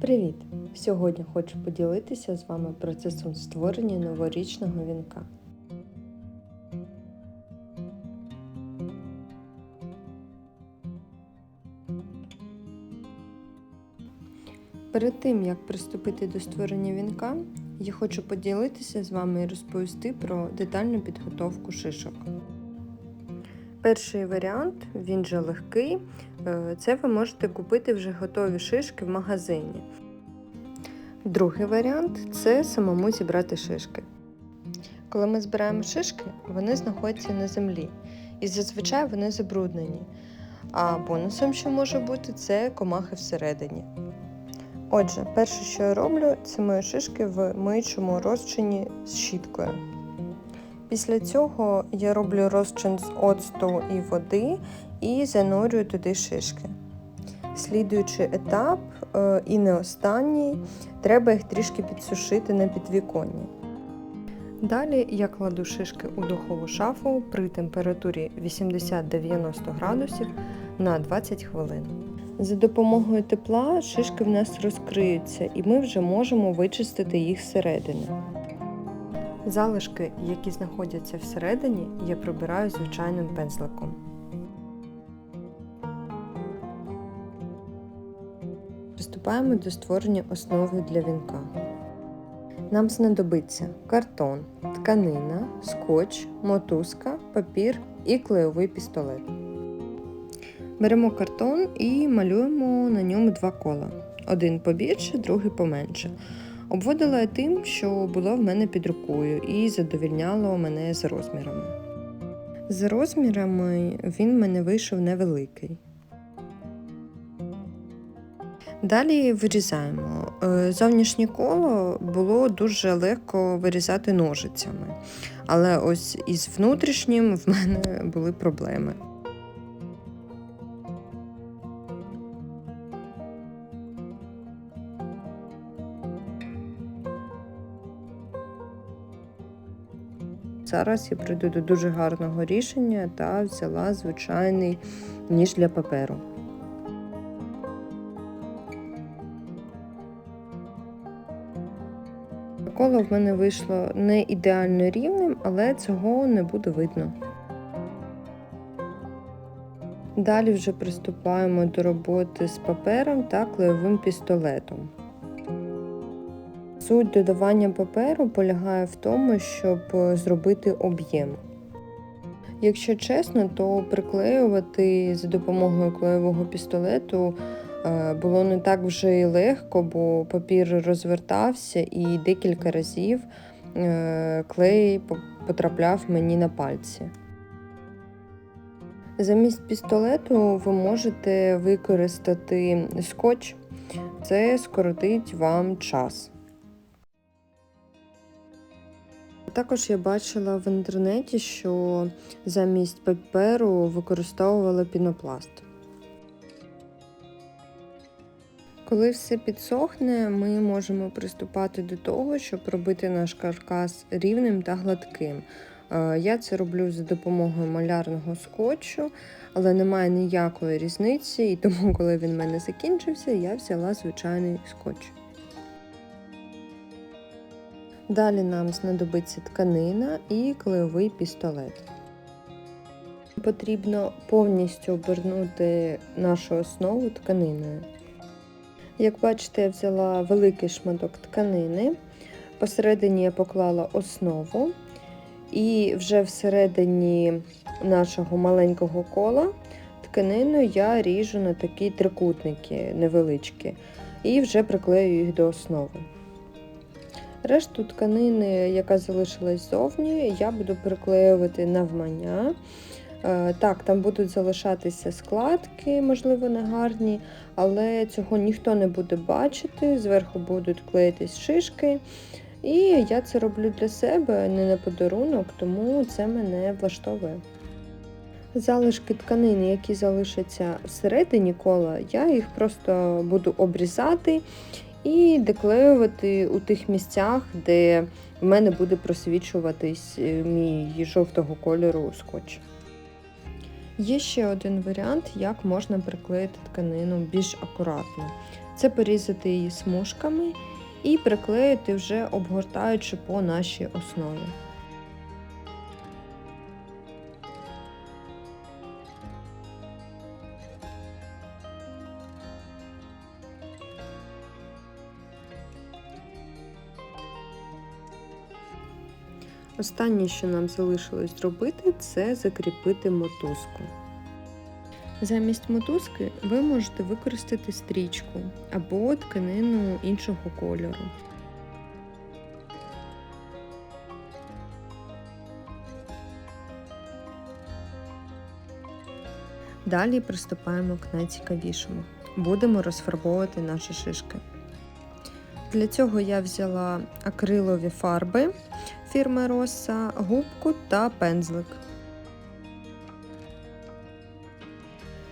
Привіт! Сьогодні хочу поділитися з вами процесом створення новорічного вінка. Перед тим як приступити до створення вінка, я хочу поділитися з вами і розповісти про детальну підготовку шишок. Перший варіант, він же легкий, е, це ви можете купити вже готові шишки в магазині. Другий варіант це самому зібрати шишки. Коли ми збираємо шишки, вони знаходяться на землі і зазвичай вони забруднені. А бонусом, що може бути, це комахи всередині. Отже, перше, що я роблю, це мої шишки в миючому розчині з щіткою. Після цього я роблю розчин з оцту і води і занурюю туди шишки. Слідуючий етап, е, і не останній, треба їх трішки підсушити на підвіконні. Далі я кладу шишки у духову шафу при температурі 80-90 градусів на 20 хвилин. За допомогою тепла шишки в нас розкриються і ми вже можемо вичистити їх зсередини. Залишки, які знаходяться всередині, я прибираю звичайним пензликом. Приступаємо до створення основи для вінка. Нам знадобиться картон, тканина, скотч, мотузка, папір і клейовий пістолет. Беремо картон і малюємо на ньому два кола. Один побільше, другий поменше. Обводила я тим, що було в мене під рукою, і задовільняло мене з розмірами. З розмірами він в мене вийшов невеликий. Далі вирізаємо. Е, Зовнішнє коло було дуже легко вирізати ножицями, але ось із внутрішнім в мене були проблеми. Зараз я прийду до дуже гарного рішення та взяла звичайний ніж для паперу. Коло в мене вийшло не ідеально рівним, але цього не буде видно. Далі вже приступаємо до роботи з папером та клеєвим пістолетом. Суть додавання паперу полягає в тому, щоб зробити об'єм. Якщо чесно, то приклеювати за допомогою клеєвого пістолету е, було не так вже й легко, бо папір розвертався і декілька разів е, клей потрапляв мені на пальці. Замість пістолету ви можете використати скотч, це скоротить вам час. Також я бачила в інтернеті, що замість паперу використовували пінопласт. Коли все підсохне, ми можемо приступати до того, щоб робити наш каркас рівним та гладким. Е, я це роблю за допомогою малярного скотчу, але немає ніякої різниці, і тому, коли він в мене закінчився, я взяла звичайний скотч. Далі нам знадобиться тканина і клеєвий пістолет. Потрібно повністю обернути нашу основу тканиною. Як бачите, я взяла великий шматок тканини, посередині я поклала основу, і вже всередині нашого маленького кола тканину я ріжу на такі трикутники невеличкі і вже приклею їх до основи. Решту тканини, яка залишилась зовні, я буду приклеювати навмання. Е, так, там будуть залишатися складки, можливо, негарні, але цього ніхто не буде бачити, зверху будуть клеїтись шишки. І я це роблю для себе, не на подарунок, тому це мене влаштовує. Залишки тканини, які залишаться всередині кола, я їх просто буду обрізати і деклеювати у тих місцях, де в мене буде просвічуватись е, мій жовтого кольору скотч. Є ще один варіант, як можна приклеїти тканину більш акуратно. це порізати її смужками і приклеїти вже обгортаючи по нашій основі. Останнє, що нам залишилось зробити, це закріпити мотузку. Замість мотузки ви можете використати стрічку або тканину іншого кольору. Далі приступаємо к найцікавішому. Будемо розфарбовувати наші шишки. Для цього я взяла акрилові фарби фірми Роса, губку та пензлик.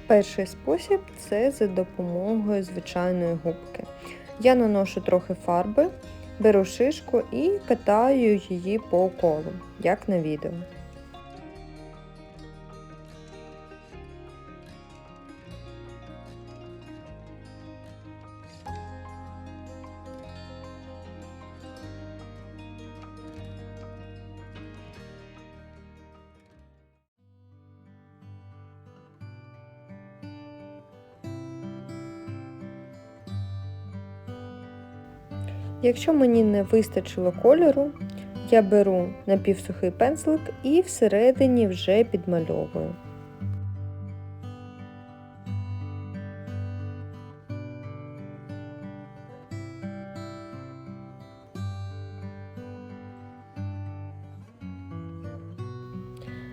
Перший спосіб це за допомогою звичайної губки. Я наношу трохи фарби, беру шишку і катаю її по колу, як на відео. Якщо мені не вистачило кольору, я беру напівсухий пензлик і всередині вже підмальовую.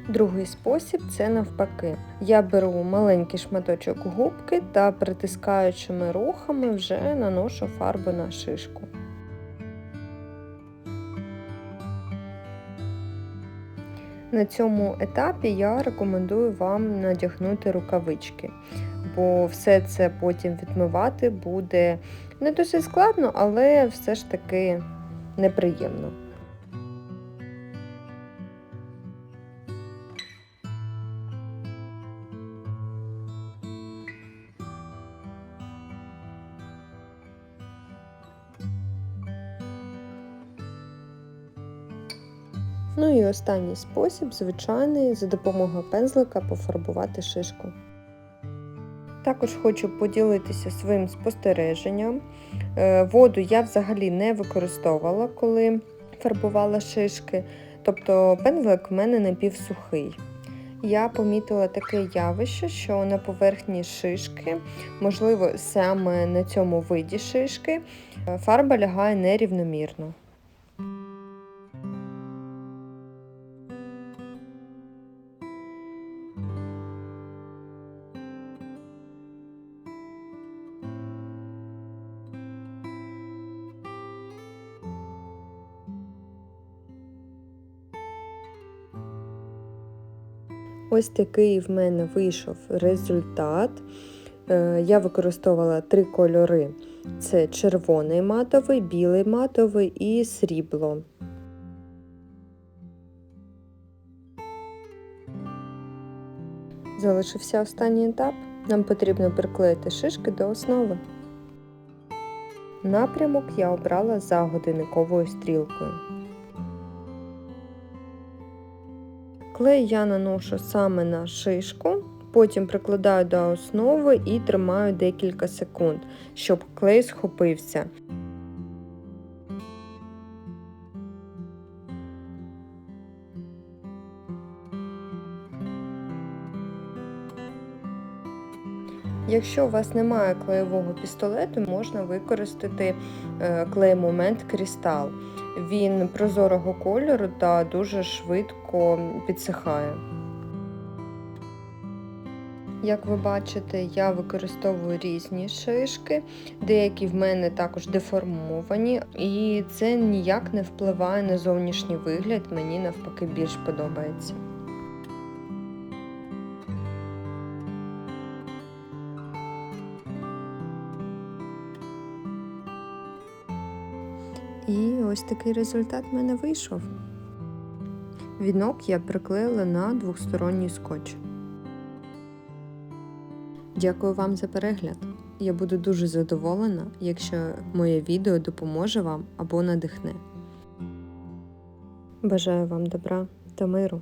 Другий спосіб це навпаки. Я беру маленький шматочок губки та притискаючими рухами вже наношу фарбу на шишку. На цьому етапі я рекомендую вам надягнути рукавички, бо все це потім відмивати буде не досить складно, але все ж таки неприємно. Останній спосіб, звичайний, за допомогою пензлика пофарбувати шишку. Також хочу поділитися своїм спостереженням. Е, воду я взагалі не використовувала, коли фарбувала шишки, тобто пензлик в мене напівсухий. Я помітила таке явище, що на поверхні шишки, можливо, саме на цьому виді шишки, е, фарба лягає нерівномірно. Ось такий в мене вийшов результат. Е, я використовувала три кольори: це червоний матовий, білий матовий і срібло. Залишився останній етап. Нам потрібно приклеїти шишки до основи. Напрямок я обрала за годинниковою стрілкою. Клей я наношу саме на шишку, потім прикладаю до основи і тримаю декілька секунд, щоб клей схопився. Якщо у вас немає клеєвого пістолету, можна використати е, клей момент Крістал. Він прозорого кольору та дуже швидко підсихає. Як ви бачите, я використовую різні шишки, деякі в мене також деформовані, і це ніяк не впливає на зовнішній вигляд, мені навпаки більш подобається. І ось такий результат в мене вийшов. Вінок я приклеїла на двохсторонній скотч. Дякую вам за перегляд! я буду дуже задоволена, якщо моє відео допоможе вам або надихне. Бажаю вам добра та миру!